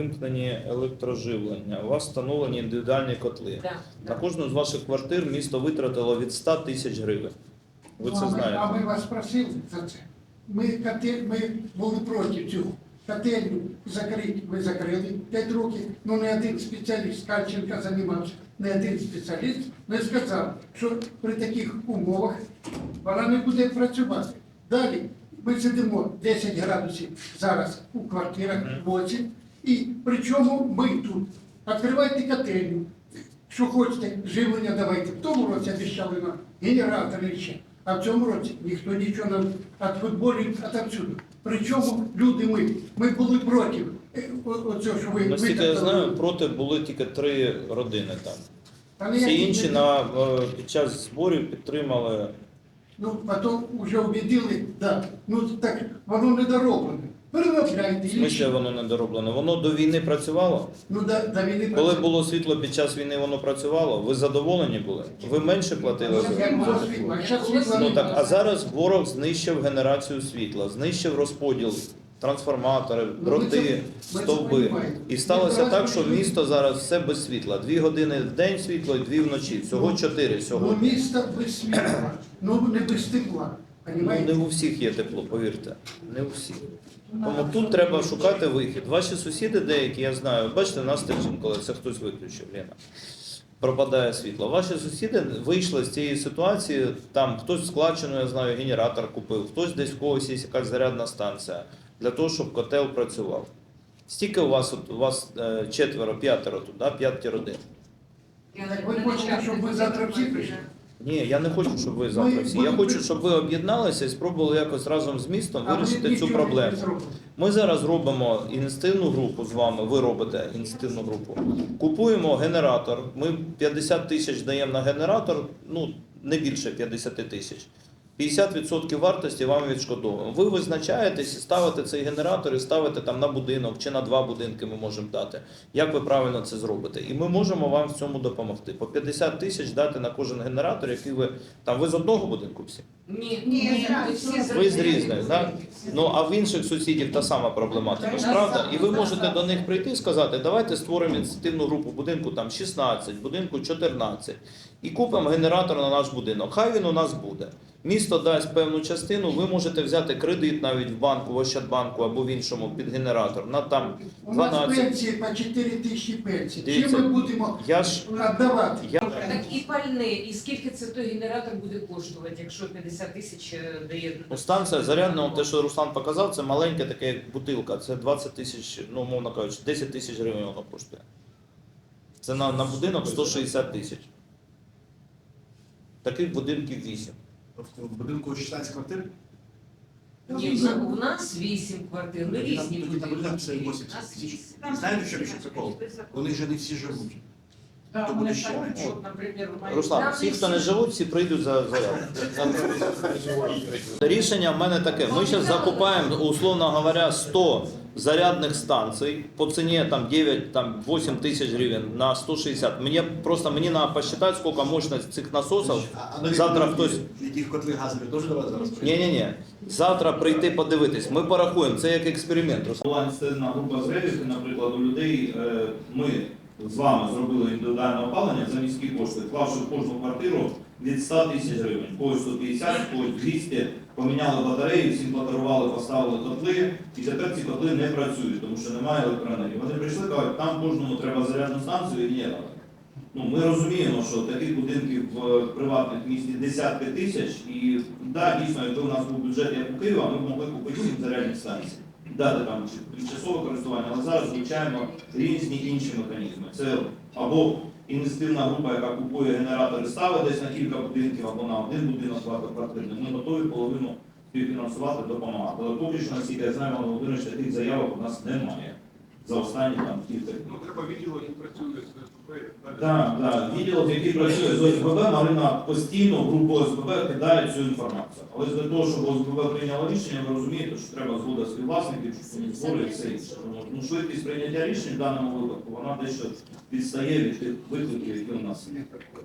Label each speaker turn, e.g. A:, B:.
A: вимкнені електроживлення. У вас встановлені індивідуальні котли.
B: Да,
A: На
B: да.
A: кожну з ваших квартир місто витратило від 100 тисяч гривень. Ви
C: Ну,
A: це
C: а ми- А ми вас просили за це. Ми, котель, ми були проти цього. Котельню закрити, ви закрили 5 років, ну не один спеціаліст, Кальченко займався, не один спеціаліст не сказав, що при таких умовах вона не буде працювати. Далі ми сидимо 10 градусів зараз у квартирах, 8, і причому ми тут. Відкривайте котельню, що хочете, живлення давайте. В тому році обіцяли нам генератори ще. А в цьому році ніхто нічого нам від футболів, отовсюду. Причому люди ми, ми були проти е, оцього, що ви
A: Наскільки я знаю, проти були тільки три родини там.
C: Та не
A: Всі інші
C: не-
A: на, е, під час зборів підтримали.
C: Ну, потім вже убедили, да. Ну так воно не дороблене. Переробляйте.
A: В смислі воно не дороблено. Воно до війни працювало.
C: Ну, до, до війни
A: Коли
C: працювало.
A: було світло під час війни, воно працювало. Ви задоволені були? Ви менше платили за
C: Як було світло, а зараз світла
A: Ну так, а зараз ворог знищив генерацію світла, знищив розподіл, трансформатори,
C: Ну,
A: дроти,
C: це
A: стовби. І сталося так, що місто зараз все без світла. Дві години в день світло і дві вночі. Всього
C: Ну,
A: чотири
C: Ну,
A: сьогодні.
C: місто без світла, ну не без тепла.
A: Ну, не у всіх є тепло, повірте. Не у всіх. Тому тут треба шукати вихід. Ваші сусіди деякі, я знаю, бачите, нас теж коли це хтось виключив, Лена. Пропадає світло. Ваші сусіди вийшли з цієї ситуації. Там хтось складчину, я знаю, генератор купив, хтось десь в когось є якась зарядна станція для того, щоб котел працював. Стільки у вас от, у вас е, четверо, п'ятеро тут, да? п'яті родин.
C: Так ви хочете, щоб ви завтра всі прийшли?
A: Ні, я не хочу, щоб ви завтра всі. Я хочу, щоб ви об'єдналися і спробували якось разом з містом вирішити цю проблему. Ми зараз робимо ініціативну групу з вами. Ви робите ініціативну групу. Купуємо генератор. Ми 50 тисяч даємо на генератор, ну не більше 50 тисяч. 50% вартості вам відшкодовуємо. Ви визначаєтесь ставите цей генератор і ставите там на будинок чи на два будинки ми можемо дати. Як ви правильно це зробите? І ми можемо вам в цьому допомогти. По 50 тисяч дати на кожен генератор, який ви там ви з одного будинку всі.
B: Ні,
D: Ні,
A: Ви з різних, так? Ну а в інших сусідів та сама проблематика, ж правда? І ви можете до них прийти і сказати, давайте створимо ініціативну групу будинку там 16, будинку 14 і купимо генератор на наш будинок. Хай він у нас буде. Місто дасть певну частину, ви можете взяти кредит навіть в банку, в Ощадбанку або в іншому під генератор на там
C: У нас пенсії по 4 тисячі пенсій.
A: Дивіться,
C: Чим ми будемо
A: Я ж
C: віддавати?
A: я
B: Так і пальне, і скільки це той генератор буде коштувати, якщо 50 тисяч е, дає
A: Ну, станція зарядна, те, що Руслан показав, це маленька така як бутилка. Це 20 тисяч, ну, умовно кажучи, 10 тисяч гривень воно коштує. Це на, на будинок 160 тисяч. Таких будинків 8.
E: Тобто в будинку 16 квартир?
B: Ні, у нас 8 квартир,
E: там-
B: різні
E: там
B: будинки.
E: все 80
B: У нас
E: тисяч.
B: вісім.
E: Знаєте, що ще прикол? Вони ж не всі живуть.
D: Да,
E: То буде ще
D: от, наприклад, мають-
A: Руслан, всі, хто не живуть, всі прийдуть за заяву. Рішення в мене таке. Ми зараз закупаємо, условно говоря, 100 зарядних станцій по ціні там 9 там 8 тисяч гривень на 160. Мені просто мені треба посчитати, скільки мощність цих насосів.
E: А
A: Завтра хтось
E: Яких котли газові теж до вас зараз
A: ні, ні, ні. Завтра прийти подивитись. Ми порахуємо, це як експеримент. Була ініціативна група з наприклад, у людей е, ми з вами зробили індивідуальне опалення за міські кошти, вклавши в кожну квартиру від 100 тисяч гривень. Когось 150, когось 200, поміняли батареї, всім подарували, поставили котли, і тепер ці котли не працюють, тому що немає електроенергії. Вони прийшли, кажуть, там кожному треба зарядну станцію і генератор. Ну, ми розуміємо, що таких будинків в приватних місті десятки тисяч, і да, дійсно, якби у нас був бюджет як у Києва, ми б могли купити всім зарядні станції. Дати там чи- користування, але зараз звичайно різні інші механізми. Це або інвестивна група, яка купує генератори, ставить десь на кілька будинків або на один будинок багатоквартирний. Ми готові половину співфінансувати, допомагати. Але поки що, наскільки я знаю, Володимир, таких заявок у нас немає за останні там кілька.
F: Ну, треба відділу, які працюють з СП.
A: Так, так. Відділ, який працює з ОСББ, Марина постійно в групу ОСББ кидає цю інформацію. Але для того, щоб ОСББ прийняло рішення, ви розумієте, що треба згода співвласників, щоб вони збори все інше. Ну, швидкість прийняття рішень в даному випадку, вона дещо відстає від тих викликів, які у нас є.